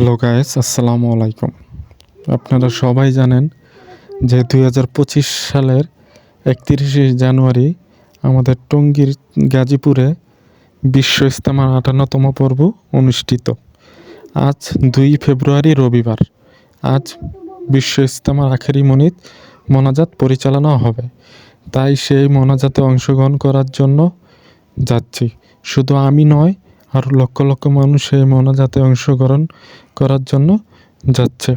Hello guys আসসালামু আলাইকুম আপনারা সবাই জানেন যে দুই হাজার পঁচিশ সালের একত্রিশে জানুয়ারি আমাদের টঙ্গীর গাজীপুরে বিশ্ব ইস্তেমার আটান্নতম পর্ব অনুষ্ঠিত। আজ দুই ফেব্রুয়ারি রবিবার। আজ বিশ্ব ইস্তেমার আখেরি মনিত মোনাজাত পরিচালনা হবে। তাই সেই মোনাজাতে অংশগ্রহণ করার জন্য যাচ্ছি। শুধু আমি নয় আর লক্ষ লক্ষ মানুষ এই মোনাজাতে অংশগ্রহণ করার জন্য যাচ্ছে।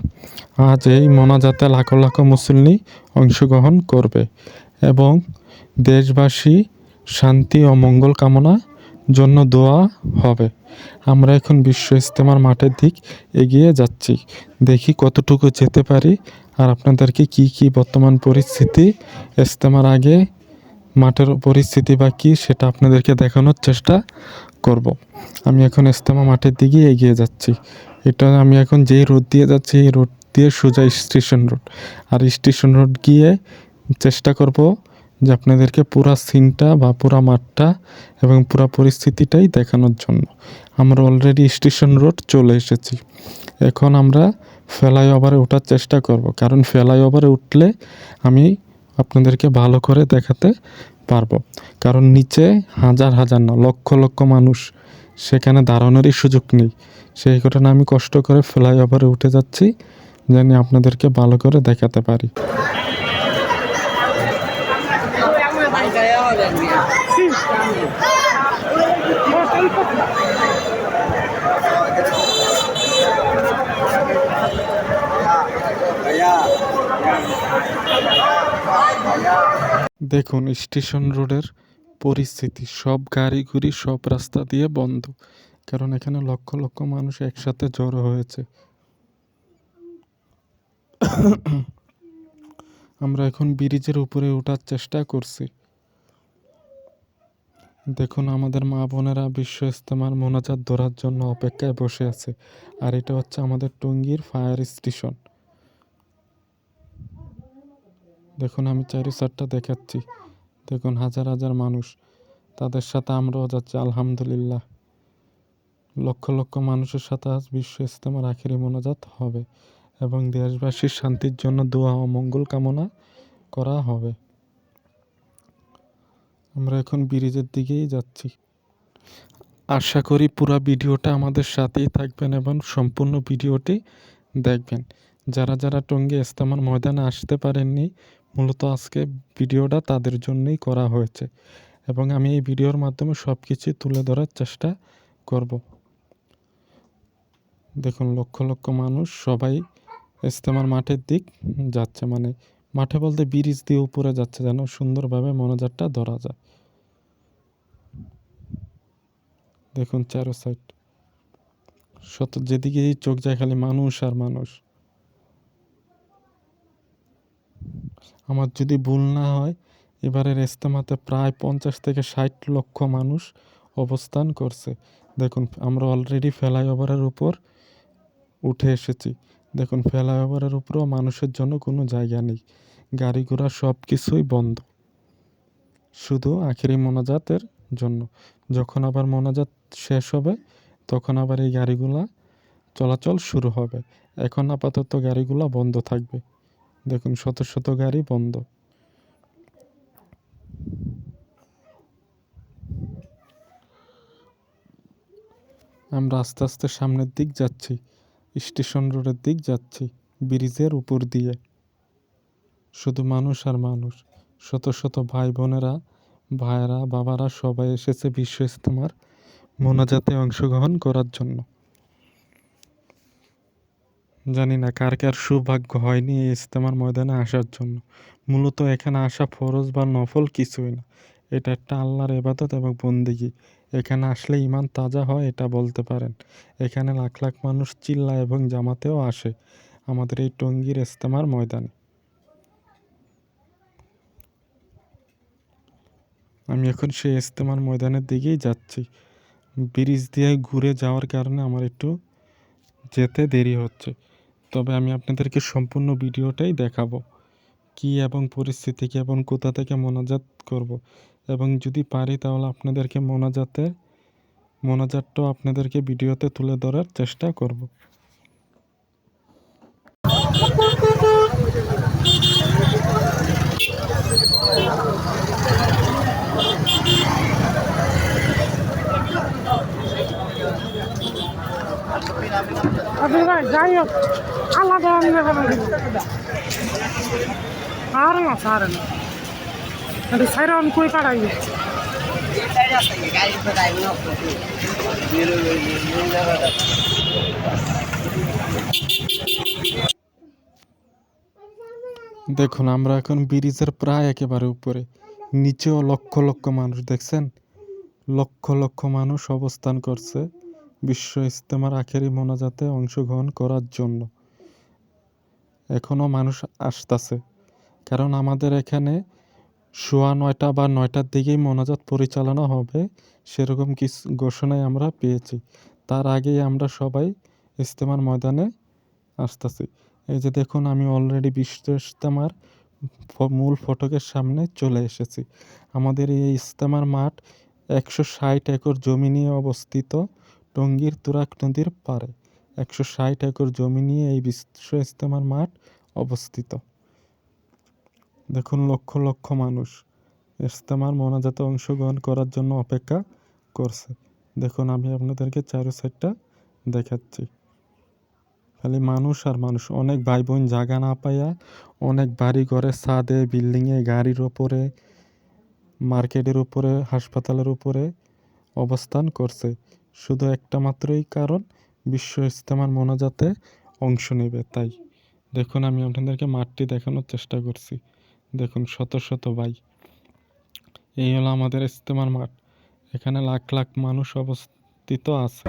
আজ এই মোনাজাতে লাখো লাখো মুসল্লি অংশগ্রহণ করবে এবং দেশবাসী শান্তি ও মঙ্গল কামনা জন্য দোয়া হবে। আমরা এখন বিশ্ব ইস্তেমার মাঠের দিক এগিয়ে যাচ্ছি। দেখি কতটুকু যেতে পারি আর আপনাদেরকে কি কি বর্তমান পরিস্থিতি, ইস্তেমার আগে মাঠের পরিস্থিতি বা কী সেটা আপনাদেরকে দেখানোর চেষ্টা করব। আমি এখন ইস্তেমা মাঠের দিকে এগিয়ে যাচ্ছি। এটা আমি এখন যে রোড দিয়ে যাচ্ছি, এই রোড দিয়ে সোজা স্টেশন রোড আর স্টেশন রোড গিয়ে চেষ্টা করব যে আপনাদেরকে পুরা সিনটা বা পুরা মাঠটা এবং পুরা পরিস্থিতিটাই দেখানোর জন্য। আমরা অলরেডি স্টেশন রোড চলে এসেছি। এখন আমরা ফ্লাইওভারে ওঠার চেষ্টা করব। কারণ ফ্লাইওভারে উঠলে আমি আপনাদেরকে ভালো করে দেখাতে পারব। কারণ নিচে হাজার হাজার না, লক্ষ লক্ষ মানুষ সেখানে দাঁড়ানোরই সুযোগ নেই। সেই ঘটনা আমি কষ্ট করে ফ্লাইওভারে উঠে যাচ্ছি, যেন আপনাদেরকে ভালো করে দেখাতে পারি। দেখুন, স্টেশন রোডের পরিস্থিতি। সব গাড়ি গুড়ি সব রাস্তা দিয়ে বন্ধ। কারণ এখানে লক্ষ লক্ষ মানুষ একসাথে জড়ো হয়েছে। আমরা এখন ব্রিজের উপরে ওঠার চেষ্টা করছি। দেখুন, আমাদের মা বোনেরা বিশ্ব ইস্তেমার মোনাজাত ধরার জন্য অপেক্ষায় বসে আছে। আর এটা হচ্ছে আমাদের টঙ্গীর ফায়ার স্টেশন। দেখুন, আমি চারি চারটা দেখাচ্ছি। দেখুন, হাজার হাজার মানুষ, তাদের সাথে আমরাও যাচ্ছি, আলহামদুলিল্লাহ। লক্ষ লক্ষ মানুষের সাথে আজ বিশ্ব ইস্তেমার আখেরি মোনাজাত হবে এবং দেশবাসীর শান্তির জন্য দোয়া ও মঙ্গল কামনা করা হবে। আমরা এখন ব্রিজের দিকেই যাচ্ছি। আশা করি পুরো ভিডিওটা আমাদের সাথেই থাকবেন এবং সম্পূর্ণ ভিডিওটি দেখবেন। যারা যারা টঙ্গী ইস্তেমার ময়দানে আসতে পারেননি মূলত আজকে ভিডিওটা তাদের জন্যই করা হয়েছে এবং আমি এই ভিডিওর মাধ্যমে সব কিছু তুলে ধরার চেষ্টা করব। দেখুন, লক্ষ লক্ষ মানুষ সবাই ইস্তেমার মাঠের দিক যাচ্ছে মানে মাঠে বলতে ব্রিজ দিয়ে উপরে যাচ্ছে যেন সুন্দরভাবে মনোজারটা ধরা যায়। দেখুন, চারো সাইড শত যেদিকে চোখ যায় খালি মানুষ আর মানুষ। আমার যদি ভুল না হয়, এবারের ইস্তেমাতে প্রায় পঞ্চাশ থেকে ষাট লক্ষ মানুষ অবস্থান করছে। দেখুন, আমরা অলরেডি ফ্লাইওভারের উপর উঠে এসেছি। দেখুন ফ্লাইওভারের উপরেও মানুষের জন্য কোনো জায়গা নেই। গাড়ি ঘোড়া সব কিছুই বন্ধ। শুধু আখেরি মোনাজাতের জন্য। যখন আবার মোনাজাত শেষ হবে, তখন আবার এই গাড়িগুলা চলাচল শুরু হবে। এখন আপাতত গাড়িগুলা বন্ধ থাকবে। দেখুন, শত শত গাড়ি বন্ধ। আমরা আস্তে আস্তে সামনের দিক যাচ্ছি, স্টেশন রোডের দিক যাচ্ছি, ব্রিজের উপর দিয়ে। শুধু মানুষ আর মানুষ, শত শত ভাই বোনেরা, ভাইয়েরা, বাবারা সবাই এসেছে বিশ্ব ইস্তেমার মোনাজাতে অংশগ্রহণ করার জন্য। জানি না কার কার সৌভাগ্য হয়নি এই ইস্তেমার ময়দানে আসার জন্য। মূলত এখানে আসা ফরজ বা নফল কিছুই না। এটা একটা আল্লাহর এবাদত এবং বন্দিগি। এখানে আসলে ইমান তাজা হয় এটা বলতে পারেন। এখানে লাখ লাখ মানুষ চিল্লা এবং জামাতেও আসে আমাদের এই টঙ্গীর ইস্তেমার ময়দানে। আমি এখন সেই ইস্তেমার ময়দানের দিকেই যাচ্ছি। ব্রিজ দিয়ে ঘুরে যাওয়ার কারণে আমার একটু যেতে দেরি হচ্ছে। তবে আমি আপনাদেরকে সম্পূর্ণ ভিডিওটাই দেখাবো। কি এবং পরিস্থিতি কি এবং কোথা থেকে মোনাজাত করব এবং যদি পারি তাহলে আপনাদেরকে মোনাজাতে মোনাজাতটাও আপনাদেরকে ভিডিওতে তুলে ধরার চেষ্টা করব। যাই হোক, আলাদা আর না স্যার না। কই দেখুন, আমরা এখন ব্রিজের প্রায় একেবারে উপরে। নিচেও লক্ষ লক্ষ মানুষ, দেখছেন? লক্ষ লক্ষ মানুষ অবস্থান করছে। বিশ্ব ইস্তেমার আখেরি মোনাজাতে অংশগ্রহণ করার জন্য। এখনও মানুষ আসতেছে। কারণ আমাদের এখানে সোয়া নয়টা বা নয়টার দিকেই মোনাজাত পরিচালনা হবে, সেরকম কিছু ঘোষণাই আমরা পেয়েছি। তার আগেই আমরা সবাই ইস্তেমার ময়দানে আসতেছি। এই যে দেখুন, আমি অলরেডি বিশ্ব ইস্তেমার ফ- মূল ফটকের সামনে চলে এসেছি। আমাদের এই ইস্তেমার মাঠ একশো ষাট একর জমি নিয়ে অবস্থিত। টঙ্গীর তুরাক নদীর পাড়ে একশো ষাট একর জমি নিয়ে এই বিশ্ব ইস্তেমার মাঠ অবস্থিত। দেখুন, লক্ষ লক্ষ মানুষ ইস্তেমার মোনাজাতে অংশগ্রহণ করার জন্য অপেক্ষা করছে। দেখুন, আমি আপনাদেরকে চারো সাইডটা দেখাচ্ছি। খালি মানুষ আর মানুষ, অনেক ভাই বোন জায়গা না পাইয়া অনেক বাড়ি ঘরে ছাদে, বিল্ডিংয়ে, গাড়ির ওপরে, মার্কেটের উপরে, হাসপাতালের উপরে অবস্থান করছে। শুধু একটা মাত্রই কারণ, বিশ্ব ইস্তেমার মোনাজাতে অংশ নেবে, তাই। দেখুন, আমি আপনাদেরকে মাঠটি দেখানোর চেষ্টা করছি। দেখুন, শত শত ভাই। এই হলো আমাদের ইস্তেমার মাঠ। এখানে লাখ লাখ মানুষ অবস্থিত আছে।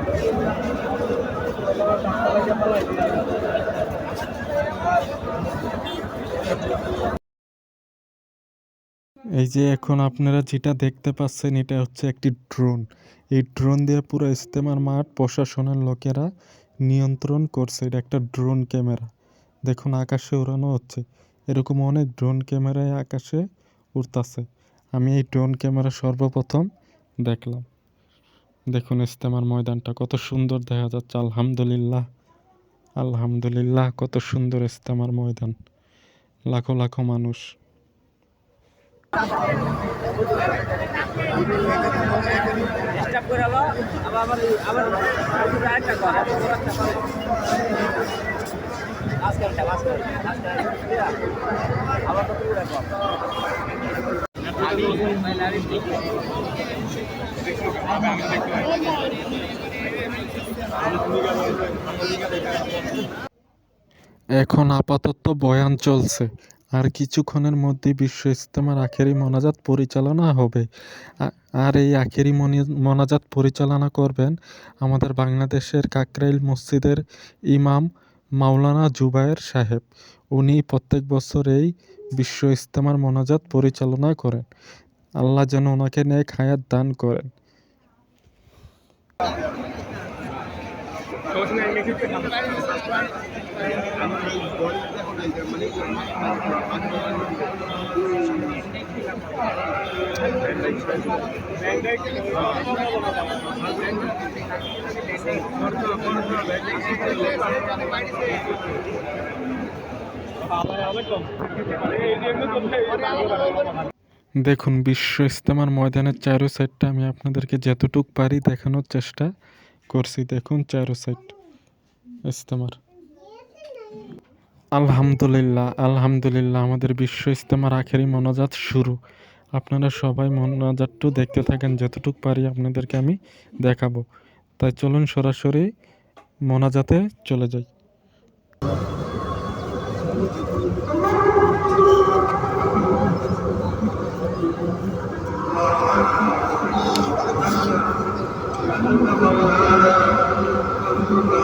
এই যে এখন আপনারা যেটা দেখতে পাচ্ছেন, এটা হচ্ছে একটি ড্রোন এই ড্রোন দিয়ে পুরো ইস্তেমার মাঠ প্রশাসনের লোকেরা নিয়ন্ত্রণ করছে। এটা একটা ড্রোন ক্যামেরা। দেখুন আকাশে উড়ানো হচ্ছে। এরকম অনেক ড্রোন ক্যামেরায় আকাশে উড়তাছে। আমি এই ড্রোন ক্যামেরা সর্বপ্রথম দেখলাম। দেখুন ইস্তেমার ময়দানটা কত সুন্দর দেখা যাচ্ছে। আলহামদুলিল্লাহ আলহামদুলিল্লাহ কত সুন্দর ইস্তেমার ময়দান। লাখো লাখো মানুষ। এখন আপাতত বয়ান চলছে। আর কিছুক্ষণের মধ্যে বিশ্ব ইজতেমার আখেরি মোনাজাত পরিচালনা হবে। আর এই আখেরি মনি- মোনাজাত পরিচালনা করবেন আমাদের বাংলাদেশের কাকরাইল মসজিদের ইমাম মাওলানা জুবায়ের সাহেব। উনি প্রত্যেক বছর এই বিশ্ব ইজতেমার মোনাজাত পরিচালনা করেন। আল্লাহ যেন ওনাকে নেক হায়াত দান করেন। দেখুন, বিশ্ব ইস্তেমার ময়দানের চারো সাইডটা আমি আপনাদেরকে যতটুক পারি দেখানোর চেষ্টা করছি। দেখুন, চারো সাইড ইস্তেমার আলহামদুলিল্লাহ আলহামদুলিল্লাহ, আমাদের বিশ্ব ইস্তেমার আখেরি মোনাজাত শুরু। আপনারা সবাই মোনাজাতটু দেখতে থাকেন, যতটুক পারি আপনাদেরকে আমি দেখাবো। তাই চলুন সরাসরি মোনাজাতে চলে যাই। Allah.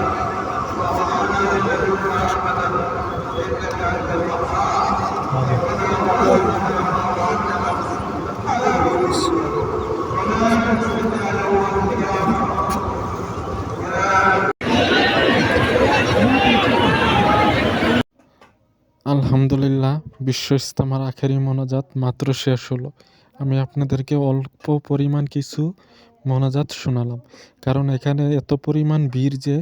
আলহামদুলিল্লাহ বিশ্ব ইস্তেমার আখেরি মোনাজাত মাত্র শেষ হলো। আমি আপনাদেরকে অল্প পরিমাণ কিছু মোনাজাত শোনালাম। কারণ এখানে এত পরিমাণ ভিড় যে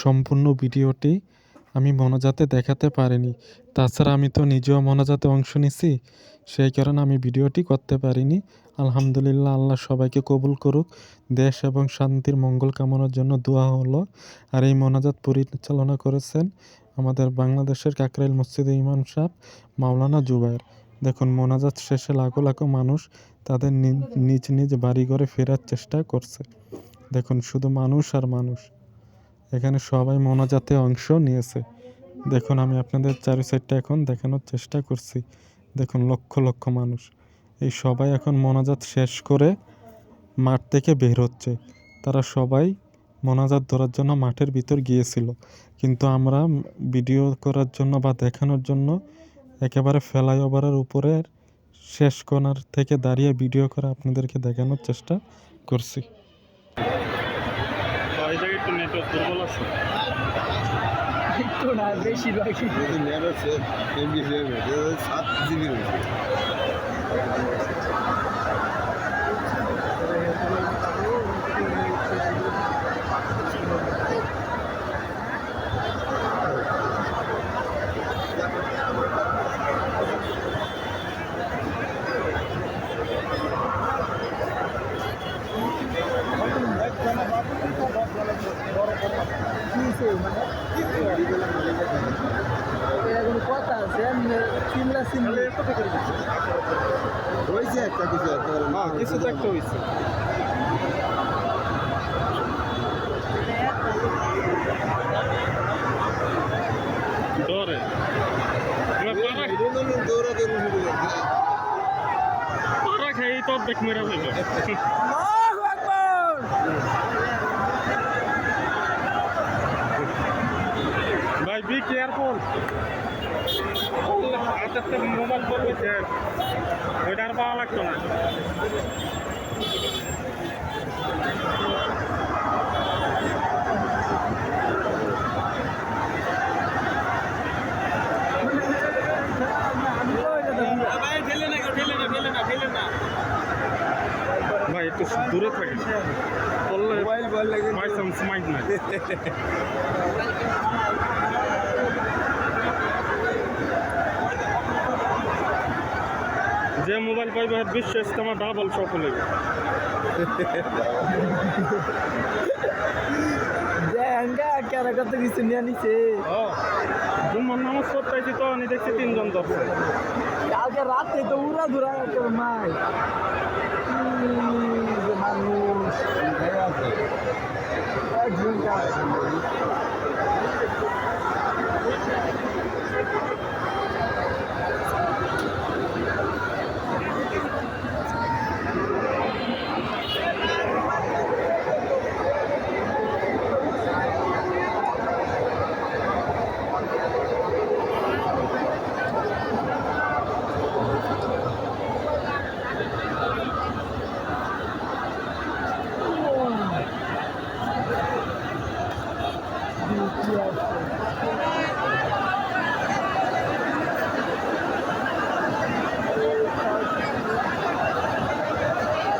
সম্পূর্ণ ভিডিওটি আমি মোনাজাতে দেখাতে পারিনি। তাছাড়া আমি তো নিজেও মোনাজাতে অংশ নিছি, সেই কারণে আমি ভিডিওটি করতে পারিনি। আলহামদুলিল্লাহ, আল্লাহ সবাইকে কবুল করুক। দেশ এবং শান্তির মঙ্গল কামনার জন্য দোয়া হলো। আর এই মোনাজাত পরিচালনা করেছেন আমাদের বাংলাদেশের কাকরাইল মসজিদে ইমাম সাহেব মাওলানা জুবায়ের। দেখুন, মোনাজাত শেষে লাখো লাখো মানুষ তাদের নিজ নিজ বাড়িঘরে ফেরার চেষ্টা করছে। দেখুন, শুধু মানুষ আর মানুষ। এখানে সবাই মোনাজাতে অংশ নিয়েছে। দেখুন, আমি আপনাদের চারি সাইডটা এখন দেখানোর চেষ্টা করছি। দেখুন, লক্ষ লক্ষ মানুষ। এই সবাই এখন মোনাজাত শেষ করে মাঠ থেকে বের হচ্ছে। তারা সবাই মোনাজাত ধরার জন্য মাঠের ভিতর গিয়েছিল। কিন্তু আমরা ভিডিও করার জন্য বা দেখানোর জন্য একেবারে ফ্লাইওভারের উপরে শেষ কোনার থেকে দাঁড়িয়ে ভিডিও করে আপনাদেরকে দেখানোর চেষ্টা করছি। একটু না বেশিরভাগই সাত জিবি রয়েছে এরকম কথা আছে চিল্লা চিল্লা হয়েছে একটা কিছু একটা কিছু তো একটা হয়েছে ডরে দৌড়াতে শুরু করছে পারা খাই তো দেখ মেরা হইল আল্লাহু আকবার ভাই বি কেয়ারফুল হাতে মোবাইল করবে ওইটা আর পাওয়া লাগতো না। ভাই একটু দূরে থাকে মোবাইল বল লাগে মাই সাম স্মাইট নাই যে মোবাইল পাইবে বিশ্ব ইস্তেমা ডাবল সফল হইবে দেঙ্গা কেরা কত কিছু নিয়ে নিছে? ও জুম্মার নামাজ পড়তে আইছি তো আমি দেখছি তিনজন ধরছে। কালকে রাতে তো উড়া ধরা করে মাই মানুষ। একজন কাজ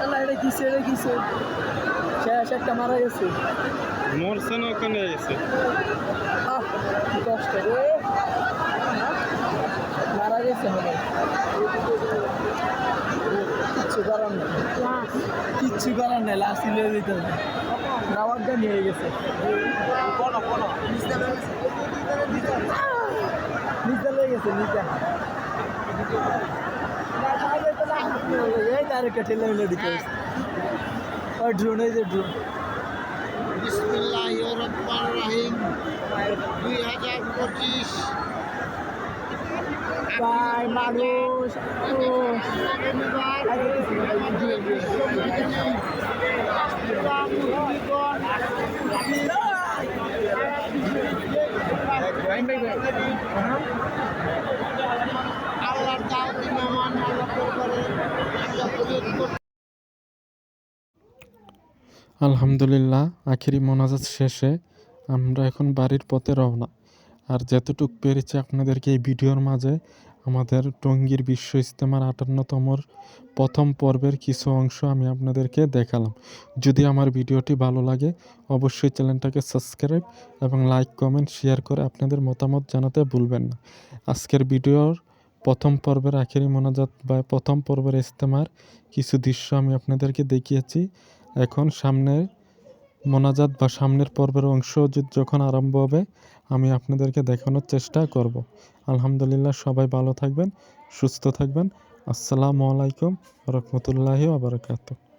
আল্লাহ এটা কিসে এটা কিসে শেষ একটা মারা গেছে? মরছে না ওখানে এসে। আহ কষ্ট রে। মারা গেছে মনে কিচ্ছু করার নেই। কিচ্ছু করার নেই লাস্ট নিয়ে দিতে হবে। দাওয়াতটা নিয়ে গেছে। নিচে লেগে গেছে নিচে। এই ডাইরেক্ট ঠেলে মিলে দিতে ওই ড্রোন এই যে ড্রোন বিসমিল্লাহ রহমান রাহিম দুই হাজার পঁচিশ। মানুষ আল্লাহর দাওয়াতি মেহমান আল্লাহ করে আমরা কবুল করতে আলহামদুলিল্লাহ, আখেরি মোনাজাত শেষে আমরা এখন বাড়ির পথে রওনা। আর যতটুক পেরেছি আপনাদেরকে এই ভিডিওর মাঝে, আমাদের টঙ্গীর বিশ্ব ইজতেমার আটান্নতমর প্রথম পর্বের কিছু অংশ আমি আপনাদেরকে দেখালাম। যদি আমার ভিডিওটি ভালো লাগে, অবশ্যই চ্যানেলটাকে সাবস্ক্রাইব এবং লাইক, কমেন্ট, শেয়ার করে আপনাদের মতামত জানাতে ভুলবেন না। আজকের ভিডিওর প্রথম পর্বের আখেরি মোনাজাত বা প্রথম পর্বের ইস্তেমার কিছু দৃশ্য আমি আপনাদেরকে দেখিয়েছি। এখন সামনে মোনাজাত বা সামনের পর্বের অংশ যখন আরম্ভ হবে, আমি আপনাদেরকে দেখানোর চেষ্টা করব। আলহামদুলিল্লাহ, সবাই ভালো থাকবেন, সুস্থ থাকবেন। আসসালামু আলাইকুম রহমতুল্লাহি আবরকাত